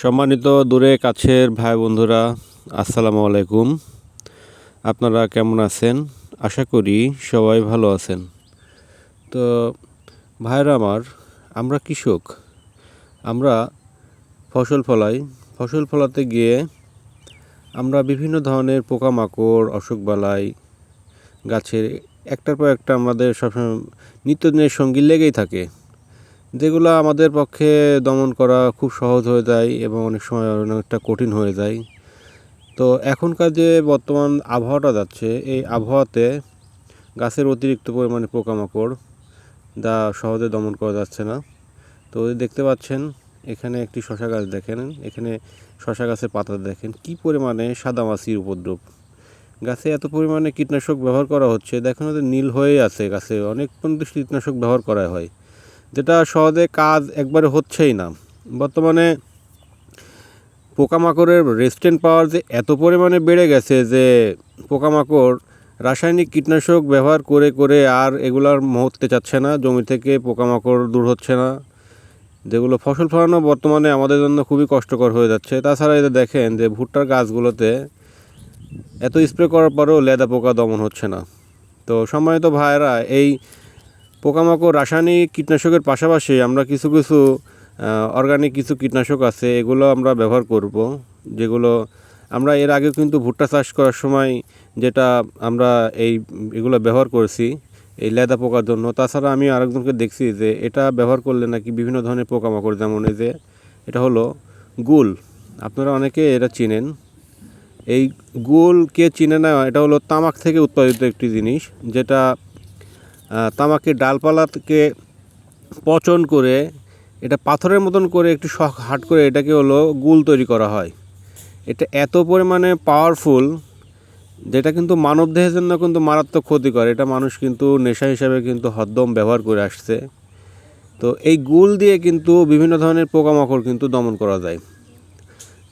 সম্মানিত দূরে কাছের ভাই বন্ধুরা, আসসালামু আলাইকুম। আপনারা কেমন আছেন? আশা করি সবাই ভালো আছেন। তো ভাইরা আমার, আমরা কৃষক। আমরা ফসল ফলাই। ফসল ফলাতে গিয়ে আমরা বিভিন্ন ধরনের পোকামাকড় অসুখ বালাই গাছের একটার পর একটা আমাদের সবসময় নিত্যদিনের সঙ্গী লেগেই থাকে। যেগুলো আমাদের পক্ষে দমন করা খুব সহজ হয়ে যায় এবং অনেক সময় অনেকটা কঠিন হয়ে যায়। তো এখনকার যে বর্তমান আবহাওয়াটা যাচ্ছে, এই আবহাওয়াতে গাছের অতিরিক্ত পরিমাণে পোকামাকড় যা সহজে দমন করা যাচ্ছে না। তো দেখতে পাচ্ছেন, এখানে একটি শশা গাছ দেখেন, এখানে শশা গাছের পাতা দেখেন, কি পরিমাণে সাদা মাছির উপদ্রব। গাছে এত পরিমাণে কীটনাশক ব্যবহার করা হচ্ছে, দেখেন নীল হয়ে আছে গাছে, অনেক পর্যন্ত কীটনাশক ব্যবহার করা হয়। যেটা সহজে কাজ একবারে হচ্ছেই না। বর্তমানে পোকামাকড়ের রেস্টেন্ট পাওয়ার যে এত পরিমাণে বেড়ে গেছে যে পোকামাকড় রাসায়নিক কীটনাশক ব্যবহার করে করে আর এগুলার মহত্তে চাচ্ছে না, জমি থেকে পোকামাকড় দূর হচ্ছে না। যেগুলো ফসল ফলানো বর্তমানে আমাদের জন্য খুবই কষ্টকর হয়ে যাচ্ছে। তাছাড়া এদের দেখেন যে ভুট্টার গাছগুলোতে এত স্প্রে করার পরেও লেদা পোকা দমন হচ্ছে না। তো সম্মানিত ভাইয়েরা, এই পোকামাকড়, রাসায়নিক কীটনাশকের পাশাপাশি আমরা কিছু কিছু অর্গানিক কিছু কীটনাশক আছে, এগুলো আমরা ব্যবহার করব, যেগুলো আমরা এর আগে কিন্তু ভুট্টা চাষ করার সময় যেটা আমরা এই, এগুলো ব্যবহার করেছি, এই লেদা পোকার জন্য। তাছাড়া আমি আরেকজনকে দেখছি যে এটা ব্যবহার করলে নাকি বিভিন্ন ধরনের পোকামাকড়, যেমন এই যে, এটা হলো গুল। আপনারা অনেকে এটা চিনেন। এই গুল কে চিনে না, এটা হলো তামাক থেকে উৎপাদিত একটি জিনিস, যেটা তামাকের ডালপালাকে পচন করে, এটা পাথরের মতন করে একটু শখ হাট করে এটাকে হলো গুল তৈরি করা হয়। এটা এত পরিমাণে পাওয়ারফুল যেটা কিন্তু মানবদেহের জন্য কিন্তু মারাত্মক ক্ষতিকর। এটা মানুষ কিন্তু নেশা হিসাবে কিন্তু হদ্দম ব্যবহার করে আসছে। তো এই গুল দিয়ে কিন্তু বিভিন্ন ধরনের পোকামাকড় কিন্তু দমন করা যায়।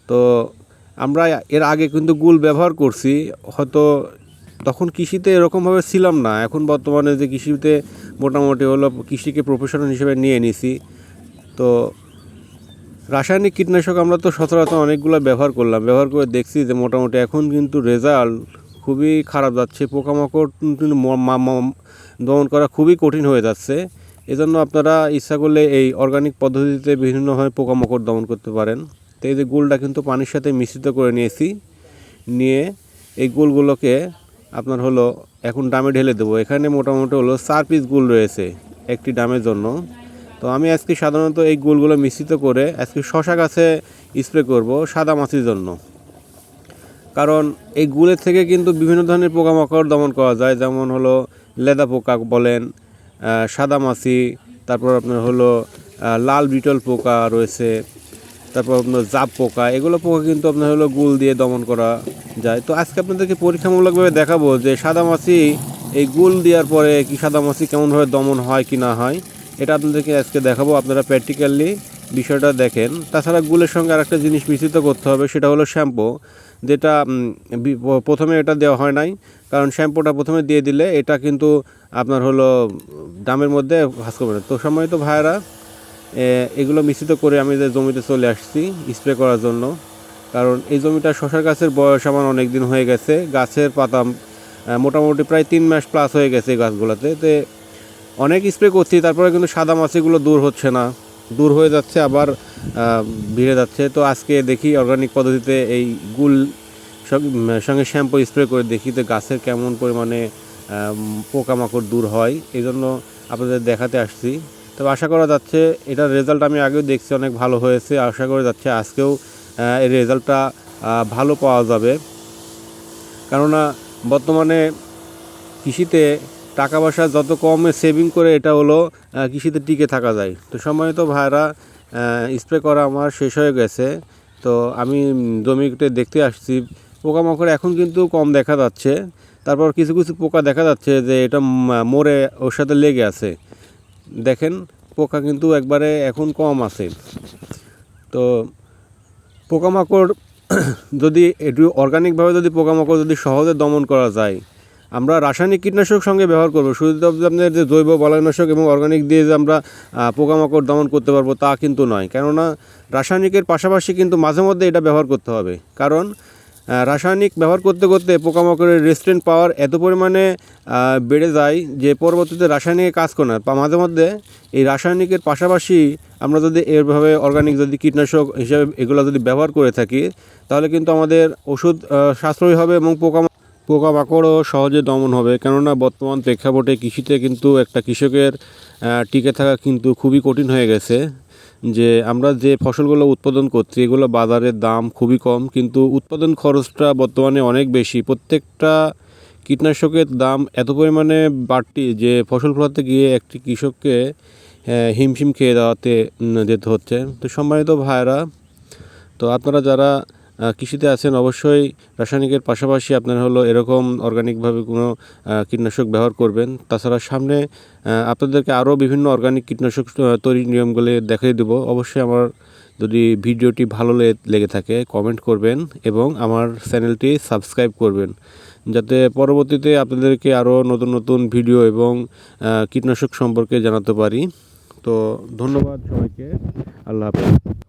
তো আমরা এর আগে কিন্তু গুল ব্যবহার করছি, হয়তো তখন কৃষিতে এরকমভাবে ছিলাম না। এখন বর্তমানে যে কৃষিতে মোটামুটি হলো কৃষিকে প্রফেশনাল হিসেবে নিয়ে নিছি। তো রাসায়নিক কীটনাশক আমরা তো সচরাচর অনেকগুলো ব্যবহার করলাম। ব্যবহার করে দেখছি যে মোটামুটি এখন কিন্তু রেজাল্ট খুবই খারাপ যাচ্ছে। পোকামাকড় কিন্তু দমন করা খুবই কঠিন হয়ে যাচ্ছে। এজন্য আপনারা ইচ্ছা করলে এই অর্গানিক পদ্ধতিতে বিভিন্নভাবে পোকামাকড় দমন করতে পারেন। তো এই যে গুলটা কিন্তু পানির সাথে মিশ্রিত করে নিয়েছি। নিয়ে এই গুলগুলোকে আপনার হলো, এখন ডামে ঢেলে দেবো। এখানে মোটামুটি হলো চার পিস গুল রয়েছে একটি ডামের জন্য। তো আমি আজকে সাধারণত এই গুলগুলো মিশ্রিত করে আজকে শশা গাছে স্প্রে করব সাদা মাছির জন্য। কারণ এই গুলের থেকে কিন্তু বিভিন্ন ধরনের পোকামাকড় দমন করা যায়, যেমন হলো লেদা পোকা বলেন সাদা মাছি, তারপর আপনার হলো লাল বিটল পোকা রয়েছে, তারপর আপনার জাপ পোকা, এগুলো পোকা কিন্তু আপনার হলো গুল দিয়ে দমন করা যায়। তো আজকে আপনাদেরকে পরীক্ষামূলকভাবে দেখাবো যে সাদা মাছি এই গুল দেওয়ার পরে কি সাদা মাছি কেমনভাবে দমন হয় কি না হয় এটা আপনাদেরকে আজকে দেখাবো আপনারা প্র্যাকটিক্যালি বিষয়টা দেখেন। তাছাড়া গুলের সঙ্গে আরেকটা জিনিস মিশ্রিত করতে হবে সেটা হলো শ্যাম্পু যেটা প্রথমে এটা দেওয়া হয় নাই কারণ শ্যাম্পুটা প্রথমে দিয়ে দিলে এটা কিন্তু আপনার হলো দামের মধ্যে ভাস করবে না। তো সম্মানিত ভাইয়েরা এ, এগুলো মিশ্রিত করে আমি যে জমিতে চলে আসছি স্প্রে করার জন্য। কারণ এই জমিটা শশার গাছের বয়স আমার অনেক দিন হয়ে গেছে। গাছের পাতা মোটামুটি প্রায় তিন মাস প্লাস হয়ে গেছে এই গাছগুলোতে। তো অনেক স্প্রে করছি, তারপরে কিন্তু সাদা মাছিগুলো দূর হচ্ছে না। দূর হয়ে যাচ্ছে, আবার ভিড়ে যাচ্ছে। তো আজকে দেখি অর্গানিক পদ্ধতিতে এই গুল সঙ্গ- সঙ্গে শ্যাম্পু স্প্রে করে দেখি তো গাছের কেমন পরিমাণে পোকামাকড় দূর হয়। এই জন্য আপনাদের দেখাতে আসছি। তবে আশা করা যাচ্ছে, এটার রেজাল্ট আমি আগেও দেখছি, অনেক ভালো হয়েছে। আশা করা যাচ্ছে আজকেও এই রেজাল্টটা ভালো পাওয়া যাবে। কেননা, বর্তমানে কৃষিতে টাকা পয়সা যত কমে সেভিং করে এটা হলো কৃষিতে টিকে থাকা যায়। তো সময় তো ভাইরা স্প্রে করা আমার শেষ হয়ে গেছে। তো আমি জমিতে দেখতে আসছি। পোকামাকড় এখন কিন্তু কম দেখা যাচ্ছে। তারপর কিছু কিছু পোকা দেখা যাচ্ছে যে এটা মরে ওর সাথে লেগে আছে। দেখেন, পোকা কিন্তু একবারে এখন কম আছে। তো পোকামাকড়, যদি একটু অর্গানিকভাবে যদি পোকামাকড় যদি সহজে দমন করা যায়, আমরা রাসায়নিক কীটনাশক সঙ্গে ব্যবহার করব। শুধু তো আপনাদের যে জৈব বলানাশক এবং অর্গানিক দিয়ে যে আমরা পোকামাকড় দমন করতে পারব তা কিন্তু নয়। কেননা, রাসায়নিকের পাশাপাশি কিন্তু মাঝে মধ্যে এটা ব্যবহার করতে হবে। কারণ রাসায়নিক ব্যবহার করতে করতে পোকামাকড়ের রেস্টুরেন্ট পাওয়ার এত পরিমাণে বেড়ে যায় যে পরবর্তীতে রাসায়নিক কাজ করে না। মাঝে মধ্যে এই রাসায়নিকের পাশাপাশি আমরা যদি এভাবে অর্গানিক যদি কীটনাশক হিসাবে এগুলো যদি ব্যবহার করে থাকি, তাহলে কিন্তু আমাদের ওষুধ সাশ্রয়ী হবে এবং পোকা পোকামাকড়ও সহজে দমন হবে। কেননা বর্তমান প্রেক্ষাপটে কৃষিতে কিন্তু একটা কৃষকের টিকে থাকা কিন্তু খুবই কঠিন হয়ে গেছে। যে আমরা যে ফসলগুলো উৎপাদন করছি, এগুলো বাজারের দাম খুবই কম, কিন্তু উৎপাদন খরচটা বর্তমানে অনেক বেশি। প্রত্যেকটা কীটনাশকের দাম এত পরিমাণে বাড়তি যে ফসল ফলাতে গিয়ে একটি কৃষককে হিমশিম খেয়ে দেওয়াতে যেতে হচ্ছে। তো সম্মানিত ভাইয়েরা, তো আপনারা যারা কৃষিতে আছেন, অবশ্যই রাসায়নিকের পাশাপাশি আপনারা হলো এরকম অর্গানিকভাবে কোনো কীটনাশক ব্যবহার করবেন। তাছাড়া সামনে আপনাদেরকে আরও বিভিন্ন অর্গানিক কীটনাশক তৈরির নিয়মগুলি দেখিয়ে দেবো। অবশ্যই আমার যদি ভিডিওটি ভালো লেগে থাকে কমেন্ট করবেন এবং আমার চ্যানেলটি সাবস্ক্রাইব করবেন। যাতে পরবর্তীতে আপনাদেরকে আরও নতুন নতুন ভিডিও এবং কীটনাশক সম্পর্কে জানাতে পারি। তো ধন্যবাদ সবাইকে। আল্লাহ হাফেজ।